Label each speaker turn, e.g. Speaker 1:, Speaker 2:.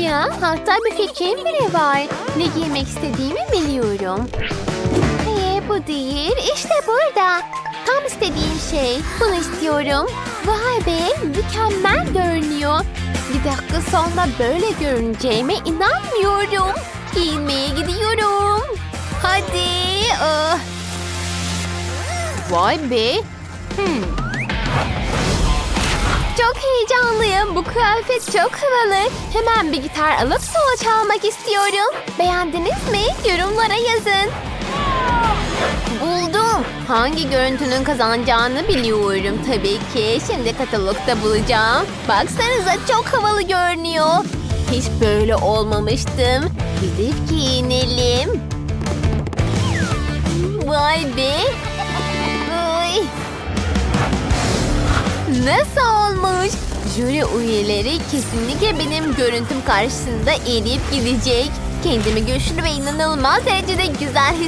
Speaker 1: ya. Hatta bir fikrim bile var. Ne giymek istediğimi biliyorum. Hayır bu değil. İşte burada. Tam istediğim şey. Bunu istiyorum. Vay be mükemmel görünüyor. Bir dakika sonra böyle görüneceğime inanmıyorum. Giyinmeye gidiyorum. Hadi. ah. Vay be. Hmm. Heyecanlıyım. Bu kıyafet çok havalı. Hemen bir gitar alıp solo çalmak istiyorum. Beğendiniz mi? Yorumlara yazın. Buldum. Hangi görüntünün kazanacağını biliyorum tabii ki. Şimdi katalogda bulacağım. Baksanıza çok havalı görünüyor. Hiç böyle olmamıştım. Gidip giyinelim. Vay be. Ay. Nasıl olmuş? Jüri üyeleri kesinlikle benim görüntüm karşısında eriyip gidecek. Kendimi güçlü ve inanılmaz derecede güzel